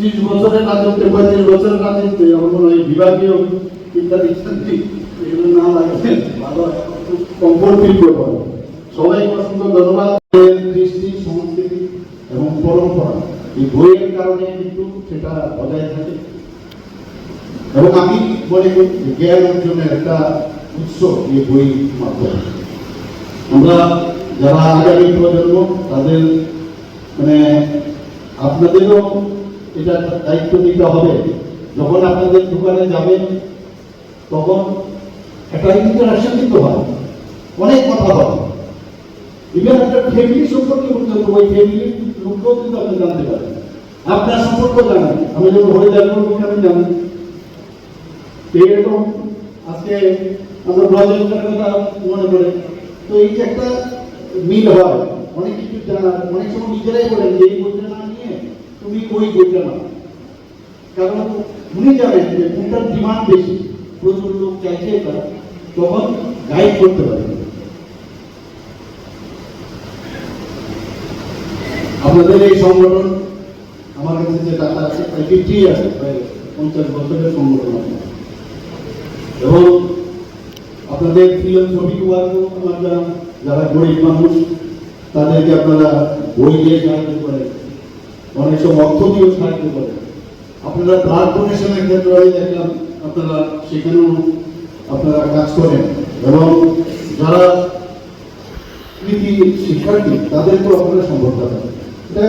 ত্রিশ বছরের রাজত্বে পঁয়ত্রিশ বছরের রাজত্বে আমার মনে হয় বিভাগীয় ইত্যাদি ইত্যাদি এগুলো না লাগালে ভালো কমফোর্ট ফিল করব সবাইকে ধন্যবাদ। কৃষ্টি সংস্কৃতি এবং পরম্পরা, এই বইয়ের কারণে কিন্তু সেটা বজায় থাকে। এবং আমি মনে করি জ্ঞান অর্জনের একটা উৎস এই বই মাধ্যমে। আমরা যারা আগামী প্রজন্ম, তাদের মানে আপনাদেরও এটা দায়িত্ব নিতে হবে। যখন আপনাদের দোকানে যাবেন, তখন একটা ইন্টারাকশন দিতে হয়। অনেক কথা হয় ইভেন একটা ফ্যামিলি সম্পর্কে পর্যন্ত ওই ফ্যামিলির লোককেও কিন্তু আপনি জানতে পারেন। আপনার সম্পর্ক জানেন। আমি যখন হয়ে যাব আমি জানি এরকম আজকে আমরা ব্লগের কথা মনে করে তো এই যে একটা মিল হয়, অনেক কিছু জানার, অনেক সময় নিজেরাই বলেন যে বইটা না তুমি ওই বইটা না কারণ উনি জানেন যে কোনটার ডিমান্ড বেশি। প্রচুর লোক চাইছে এটা, তখন গাইড করতে পারে। আপনাদের এই সংগঠন, আমার কাছে যে টাকা আছে, প্রায় ফিফটি আছে, প্রায় পঞ্চাশ বছরের সংগঠন আপনার এবং আপনাদের ফিলোসফি ওয়ার্কও আমরা যারা গরিব মানুষ, তাদেরকে আপনারা বই দিয়ে সাহায্য করেন। অনেক সময় অর্থ দিয়েও সাহায্য করেন আপনারা ব্লাড ডোনেশনের ক্ষেত্রে দেখলাম, আপনারা সেখানেও আপনারা কাজ করেন। এবং যারা কৃতি শিক্ষার্থী, তাদেরকেও আপনারা সম্ভব করেন এটা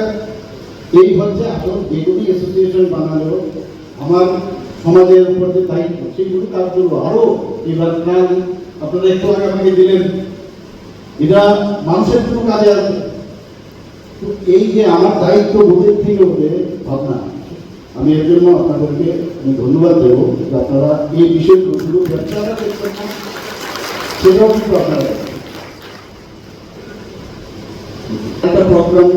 এই হচ্ছে আসল যেগুলি অ্যাসোসিয়েশন বানালেও আমার সমাজের উপর যে দায়িত্ব, সেগুলো কাজ করব আরও এবার প্ল্যান আপনারা একটু আগে আমাকে দিলেন। এটা মানুষের জন্য কাজে আসবে এই যে আমার দায়িত্ব বোধের থেকে হবে ভাবনা, আমি এর জন্য আপনাদেরকে আমি ধন্যবাদ দেবো যে আপনারা এই বিষয়গুলো সেটাও কিন্তু আপনারা একটা প্রোগ্রাম